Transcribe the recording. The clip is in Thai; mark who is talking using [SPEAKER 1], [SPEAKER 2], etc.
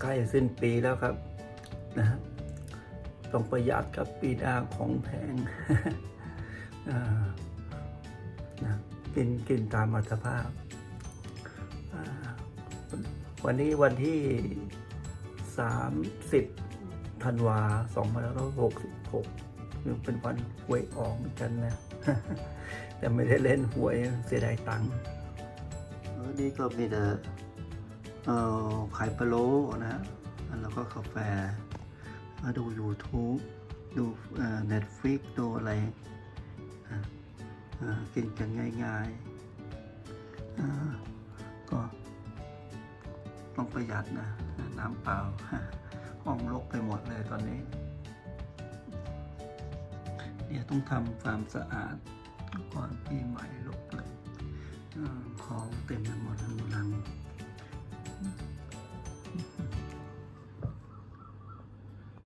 [SPEAKER 1] ใกล้สิ้นปีแล้วครับนะฮะต้องประหยัดกับปีหน้าของแพงนะกินกินตามอัตภาพ วันนี้วันที่ 30ธันวา2566ยังเป็นวันหวยออกเหมือนกันนะ แต่ไม่ได้เล่นหวยเสียดายตังค์นี่ก็มีแต่ เอ่อไข่พะโลนะ แล้วก็กาแฟมาดู YouTube ดูเอ่อ Netflix ดูอะไรกินกันง่ายๆก็ต้องประหยัดนะ น้ำเปล่าห้องรกไปหมดเลยตอนนี้ เนี่ยต้องทำความสะอาดก่อนปี